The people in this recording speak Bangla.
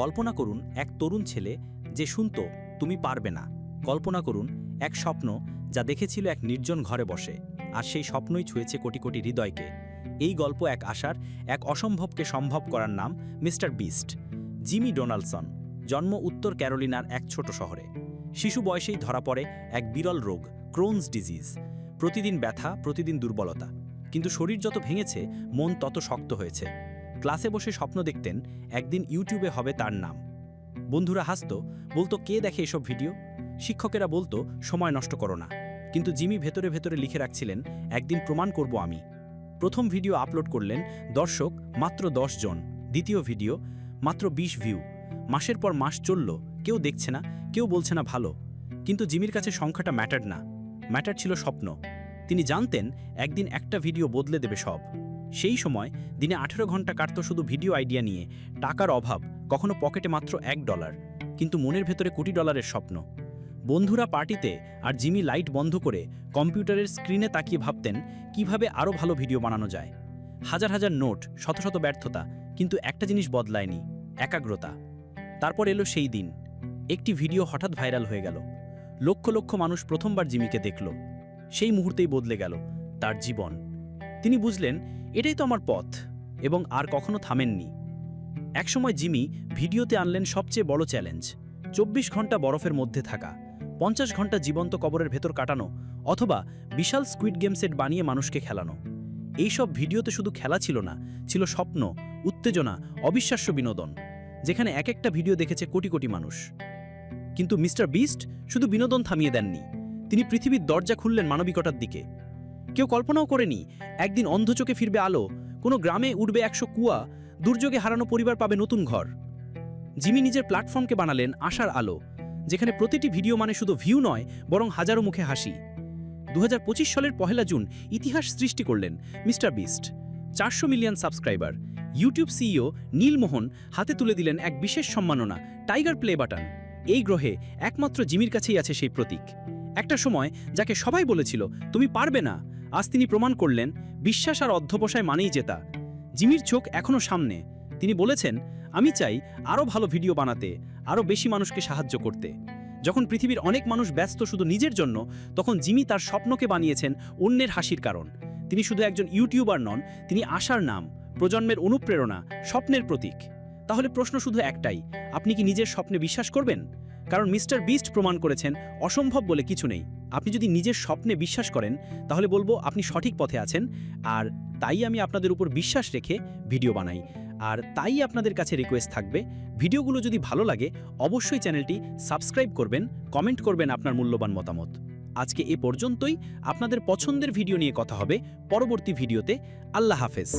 কল্পনা করুন এক তরুণ ছেলে যে শুনত, তুমি পারবে না। কল্পনা করুন এক স্বপ্ন যা দেখেছিল এক নির্জন ঘরে বসে, আর সেই স্বপ্নই ছুঁয়েছে কোটি কোটি হৃদয়কে। এই গল্প এক আশার, এক অসম্ভবকে সম্ভব করার নাম মিস্টার বিস্ট। জিমি ডোনাল্ডসন জন্ম উত্তর ক্যারোলিনার এক ছোট শহরে। শিশু বয়সেই ধরা পড়ে এক বিরল রোগ, ক্রোনস ডিজিজ। প্রতিদিন ব্যথা, প্রতিদিন দুর্বলতা। কিন্তু শরীর যত ভেঙেছে, মন তত শক্ত হয়েছে। ক্লাসে বসে স্বপ্ন দেখতেন একদিন ইউটিউবে হবে তার নাম। বন্ধুরা হাসত, বলতো, কে দেখে এসব ভিডিও? শিক্ষকেরা বলতো, সময় নষ্ট করো না। কিন্তু জিমি ভেতরে ভেতরে লিখে রাখছিলেন, একদিন প্রমাণ করব আমি। প্রথম ভিডিও আপলোড করলেন দর্শক মাত্র দশ জন, দ্বিতীয় ভিডিও মাত্র ২০ ভিউ। মাসের পর মাস চলল, কেউ দেখছে না, কেউ বলছে না ভালো। কিন্তু জিমির কাছে সংখ্যাটা ম্যাটার না, ম্যাটার ছিল স্বপ্ন। তিনি জানতেন, একদিন একটা ভিডিও বদলে দেবে সব। সেই সময় দিনে আঠেরো ঘণ্টা কাটত শুধু ভিডিও আইডিয়া নিয়ে। টাকার অভাব, কখনো পকেটে মাত্র এক ডলার। কিন্তু মনের ভেতরে কোটি ডলারের স্বপ্ন। বন্ধুরা পার্টিতে আর জিমি লাইট বন্ধ করে কম্পিউটারের স্ক্রিনে তাকিয়ে ভাবতেন, কীভাবে আরও ভালো ভিডিও বানানো যায়। হাজার হাজার নোট, শত শত ব্যর্থতা, কিন্তু একটা জিনিস বদলায়নি, একাগ্রতা। তারপর এলো সেই দিন। একটি ভিডিও হঠাৎ ভাইরাল হয়ে গেল। লক্ষ লক্ষ মানুষ প্রথমবার জিমিকে দেখল। সেই মুহূর্তেই বদলে গেল তার জীবন। তিনি বুঝলেন, এটাই তো আমার পথ এবং আর কখনো থামেননি। একসময় জিমি ভিডিওতে আনলেন সবচেয়ে বড় চ্যালেঞ্জ, চব্বিশ ঘণ্টা বরফের মধ্যে থাকা, পঞ্চাশ ঘণ্টা জীবন্ত কবরের ভেতর কাটানো অথবা বিশাল স্কুইড গেম সেট বানিয়ে মানুষকে খেলানো। এইসব ভিডিওতে শুধু খেলা ছিল না, ছিল স্বপ্ন, উত্তেজনা, অবিশ্বাস্য বিনোদন, যেখানে এক একটা ভিডিও দেখেছে কোটি কোটি মানুষ। কিন্তু মিস্টার বিস্ট শুধু বিনোদন থামিয়ে দেননি, তিনি পৃথিবীর দরজা খুললেন মানবিকতার দিকে। কেউ কল্পনাও করেনি, একদিন অন্ধ চোখে ফিরবে আলো, কোনো গ্রামে উঠবে একশো কুয়া, দুর্যোগে হারানো পরিবার পাবে নতুন ঘর। জিমি নিজের প্ল্যাটফর্মকে বানালেন আশার আলো, যেখানে প্রতিটি ভিডিও মানে শুধু ভিউ নয়, বরং হাজারো মুখে হাসি। দু হাজার পঁচিশ সালের পহেলা জুন ইতিহাস সৃষ্টি করলেন মিস্টার বিস্ট, চারশো million subscriber. YouTube CEO Neal Mohan হাতে তুলে দিলেন এক বিশেষ সম্মাননা, টাইগার প্লে বাটন। এই গ্রহে একমাত্র জিমির কাছেই আছে সেই প্রতীক। একটা সময় যাকে সবাই বলেছিল, তুমি পারবে না। আজ তিনি প্রমাণ করলেন, বিশ্বাস আর অধ্যবসায় মানেই জেতা। জিমির চোখ এখনও সামনে। তিনি বলেছেন, আমি চাই আরও ভালো ভিডিও বানাতে আরও বেশি মানুষকে সাহায্য করতে। যখন পৃথিবীর অনেক মানুষ ব্যস্ত শুধু নিজের জন্য, তখন জিমি তার স্বপ্নকে বানিয়েছেন অন্যের হাসির কারণ। তিনি শুধু একজন ইউটিউবার নন, তিনি আশার নাম, প্রজন্মের অনুপ্রেরণা, স্বপ্নের প্রতীক। তাহলে প্রশ্ন শুধু একটাই, আপনি কি নিজের স্বপ্নে বিশ্বাস করবেন? কারণ মিস্টার বিস্ট প্রমাণ করেছেন, অসম্ভব বলে কিছু নেই। আপনি যদি নিজের স্বপ্নে বিশ্বাস করেন, তাহলে বলব আপনি সঠিক পথে আছেন, আর তাই আমি আপনাদের উপর বিশ্বাস রেখে ভিডিও বানাই। আর তাই আপনাদের কাছে রিকোয়েস্ট থাকবে, ভিডিওগুলো যদি ভালো লাগে, অবশ্যই চ্যানেলটি সাবস্ক্রাইব করবেন কমেন্ট করবেন আপনার মূল্যবান মতামত। আজকে এ পর্যন্তই, আপনাদের পছন্দের ভিডিও নিয়ে কথা হবে, পরবর্তী ভিডিওতে, আল্লাহ হাফেজ।